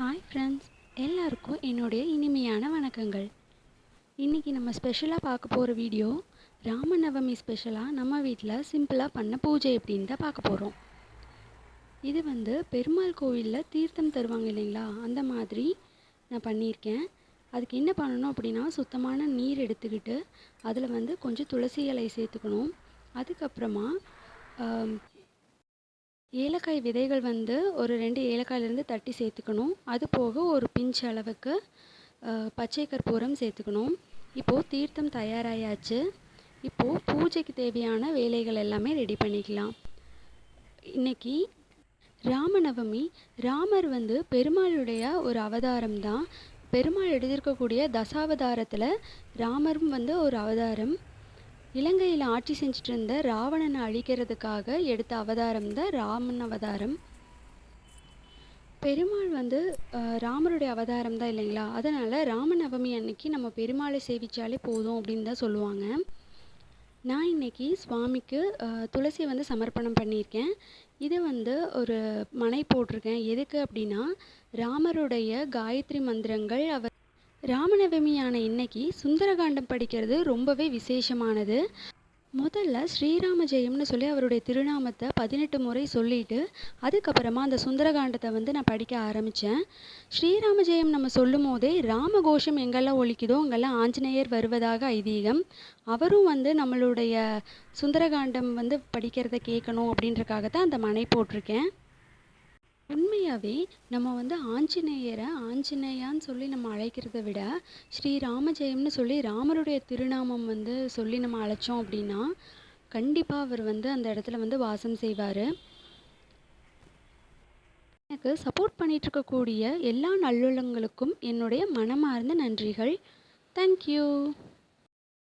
Hi friends எல்லாருக்கும் என்னுடைய இனிமையான வணக்கங்கள். இன்றைக்கி நம்ம ஸ்பெஷலாக பார்க்க போகிற வீடியோ ராமநவமி ஸ்பெஷலாக நம்ம வீட்டில் சிம்பிளாக பண்ண பூஜை எப்படின்னு தான் பார்க்க போகிறோம் இது வந்து பெருமாள் கோவிலில் தீர்த்தம் தருவாங்க இல்லைங்களா? அந்த மாதிரி நான் பண்ணியிருக்கேன். அதுக்கு என்ன பண்ணணும் அப்படின்னா சுத்தமான நீர் எடுத்துக்கிட்டு அதில் வந்து கொஞ்சம் துளசி இலை சேர்த்துக்கணும். அதுக்கப்புறமா ஏலக்காய் விதைகள் வந்து ஒரு ரெண்டு ஏலக்காயிலேருந்து தட்டி சேர்த்துக்கணும். அது போக ஒரு பிஞ்ச் அளவுக்கு பச்சை கற்பூரம் சேர்த்துக்கணும். இப்போது தீர்த்தம் தயாராயாச்சு. இப்போது பூஜைக்கு தேவையான வேலைகள் எல்லாமே ரெடி பண்ணிக்கலாம். இன்னைக்கு ராமநவமி. ராமர் வந்து பெருமாளுடைய ஒரு அவதாரம் தான். பெருமாள் எடுத்திருக்கக்கூடிய தசாவதாரத்தில் ராமரும் வந்து ஒரு அவதாரம். இலங்கையில் ஆட்சி செஞ்சுட்டு இருந்த ராவணனை அழிக்கிறதுக்காக எடுத்த அவதாரம் தான் ராமன் அவதாரம். பெருமாள் வந்து ராமருடைய அவதாரம் தான் இல்லைங்களா? அதனால் ராமநவமி அன்னைக்கு நம்ம பெருமாளை சேவிச்சாலே போதும் அப்படின்னு தான் சொல்லுவாங்க. நான் இன்னைக்கு சுவாமிக்கு துளசியை துளசி வந்து சமர்ப்பணம் பண்ணியிருக்கேன். இது வந்து ஒரு மனை போட்டிருக்கேன். எதுக்கு அப்படின்னா ராமருடைய காயத்ரி மந்திரங்கள் அவர் ராமநவமியான இன்னைக்கு சுந்தரகாண்டம் படிக்கிறது ரொம்பவே விசேஷமானது. முதல்ல ஸ்ரீராம ஜெயம்னு சொல்லி அவருடைய திருநாமத்தை பதினெட்டு முறை சொல்லிட்டு அதுக்கப்புறமா அந்த சுந்தரகாண்டத்தை வந்து நான் படிக்க ஆரம்பித்தேன் ஸ்ரீராம ஜெயம் நம்ம சொல்லும் போதே ராமகோஷம் எங்கெல்லாம் ஒலிக்குதோ அங்கெல்லாம் ஆஞ்சநேயர் வருவதாக ஐதீகம். அவரும் வந்து நம்மளுடைய சுந்தரகாண்டம் வந்து படிக்கிறத கேட்கணும் அப்படின்றக்காக தான் அந்த மனை போட்டிருக்கேன். உண்மையாகவே நம்ம வந்து ஆஞ்சநேயரை ஆஞ்சநேயான்னு சொல்லி நம்ம அழைக்கிறத விட ஸ்ரீ ராமஜெயம்னு சொல்லி ராமருடைய திருநாமம் வந்து சொல்லி நம்ம அழைச்சோம் அப்படின்னா கண்டிப்பாக அவர் வந்து அந்த இடத்துல வந்து வாசம் செய்வார். எனக்கு சப்போர்ட் பண்ணிகிட்ருக்கக்கூடிய எல்லா நல்லுள்ளங்களுக்கும் என்னுடைய மனமார்ந்த நன்றிகள். தேங்க்யூ